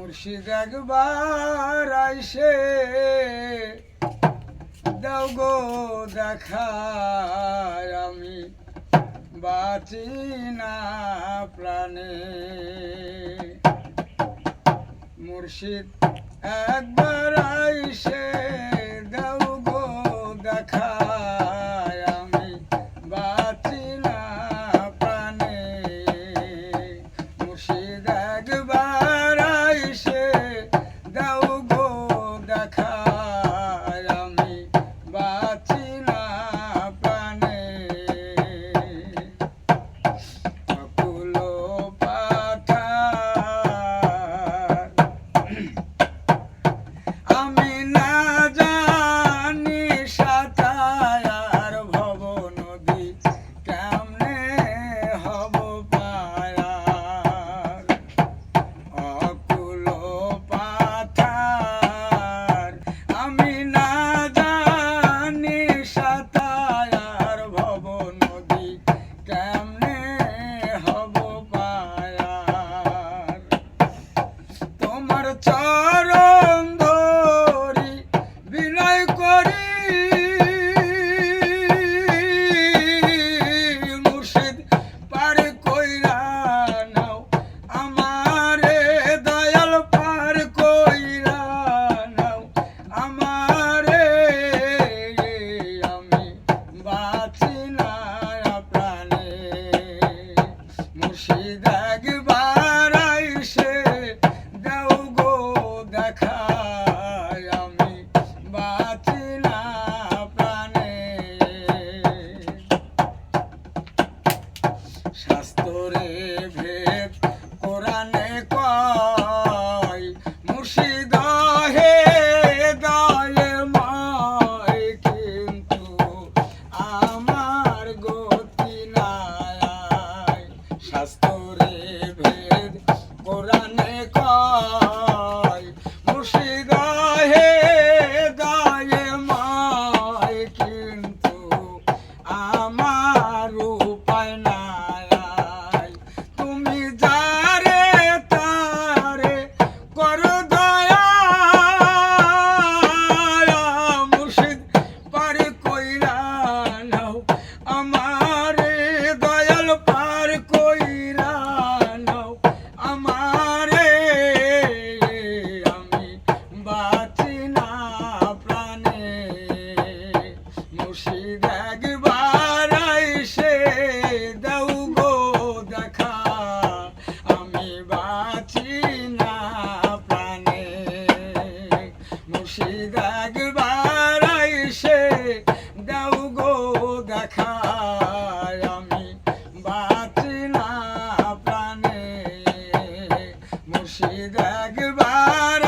মুর্শিদ একবার আইসে দাও গো দেখার আমি বাঁচি না প্রাণে। মুর্শিদ একবার আইসে ভেদ কোরআনে কয় মুর্শিদ হে দয়ে ময় কিন্তু আমার গতি নাই। শাস্তি দাগবার আইসে দাও গো দেখা আমি। বাঁচি না প্রাণে মুর্শিদ একবার